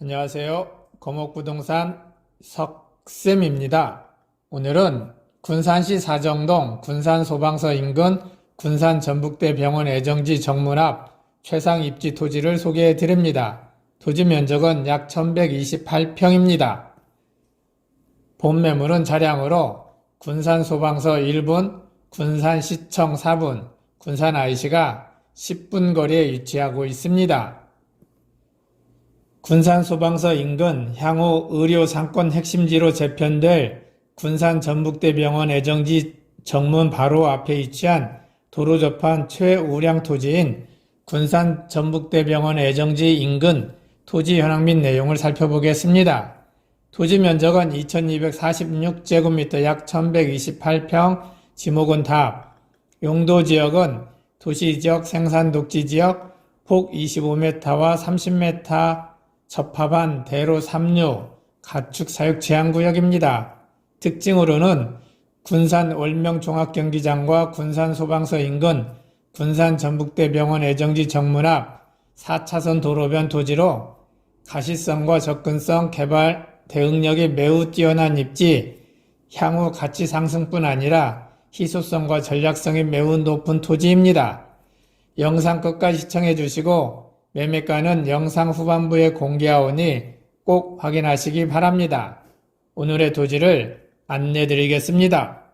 안녕하세요. 거목부동산 석쌤입니다. 오늘은 군산시 사정동 군산소방서 인근 군산전북대 병원 애정지 정문 앞 최상 입지 토지를 소개해 드립니다. 토지 면적은 약 1128평입니다. 본 매물은 차량으로 군산소방서 1분, 군산시청 4분, 군산 IC가 10분 거리에 위치하고 있습니다. 군산소방서 인근 향후 의료 상권 핵심지로 재편될 군산 전북대병원 애정지 정문 바로 앞에 위치한 도로 접한 최우량 토지인 군산 전북대병원 애정지 인근 토지 현황 및 내용을 살펴보겠습니다. 토지 면적은 2246제곱미터 약 1128평, 지목은 답. 용도 지역은 도시 지역 생산 독지 지역 폭 25m와 30m 접합한 대로 3류 가축 사육 제한 구역입니다. 특징으로는 군산 월명 종합경기장과 군산 소방서 인근 군산 전북대병원 애정지 정문 앞 4차선 도로변 토지로 가시성과 접근성, 개발 대응력이 매우 뛰어난 입지, 향후 가치 상승뿐 아니라 희소성과 전략성이 매우 높은 토지입니다. 영상 끝까지 시청해 주시고 매매가는 영상 후반부에 공개하오니 꼭 확인하시기 바랍니다. 오늘의 토지를 안내 드리겠습니다.